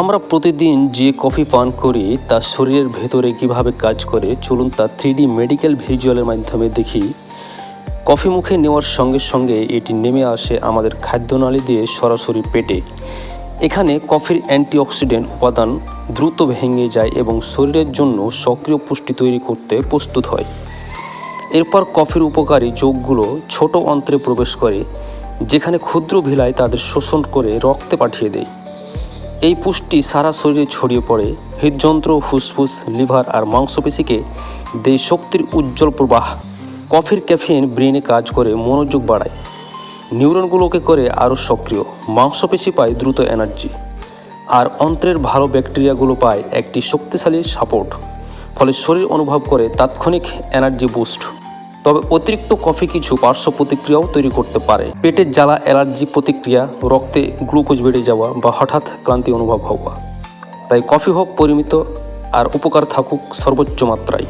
আমরা প্রতিদিন যে কফি পান করি, তা শরীরের ভেতরে কীভাবে কাজ করে, চলুন তা থ্রিডি মেডিকেল ভিজুয়ালের মাধ্যমে দেখি। কফি মুখে নেওয়ার সঙ্গে সঙ্গে এটি নেমে আসে আমাদের খাদ্যনালী দিয়ে সরাসরি পেটে। এখানে কফির অ্যান্টিঅক্সিডেন্ট উপাদান দ্রুত ভেঙে যায় এবং শরীরের জন্য সক্রিয় পুষ্টি তৈরি করতে প্রস্তুত হয়। এরপর কফির উপকারী যোগগুলো ছোট অন্ত্রে প্রবেশ করে, যেখানে ক্ষুদ্র ভিলায় তাদের শোষণ করে রক্তে পাঠিয়ে দেয়। এই পুষ্টি সারা শরীরে ছড়িয়ে পড়ে। হৃদযন্ত্র, ফুসফুস, লিভার আর মাংসপেশিকে দেয় শক্তির উজ্জ্বল প্রবাহ। কফির ক্যাফিন ব্রেনে কাজ করে, মনোযোগ বাড়ায়। নিউরনগুলোকে করে আরও সক্রিয়। মাংসপেশি পায় দ্রুত এনার্জি। আর অন্ত্রের ভালো ব্যাকটেরিয়াগুলো পায় একটি শক্তিশালী সাপোর্ট। ফলে শরীর অনুভব করে তাৎক্ষণিক এনার্জি বুস্ট। তবে অতিরিক্ত কফি কিছু পার্শ্ব প্রতিক্রিয়াও তৈরি করতে পারে। পেটের জ্বালা, অ্যালার্জি প্রতিক্রিয়া, রক্তে গ্লুকোজ বেড়ে যাওয়া বা হঠাৎ ক্লান্তি অনুভব হওয়া। তাই কফি হোক পরিমিত আর উপকার থাকুক সর্বোচ্চ মাত্রায়।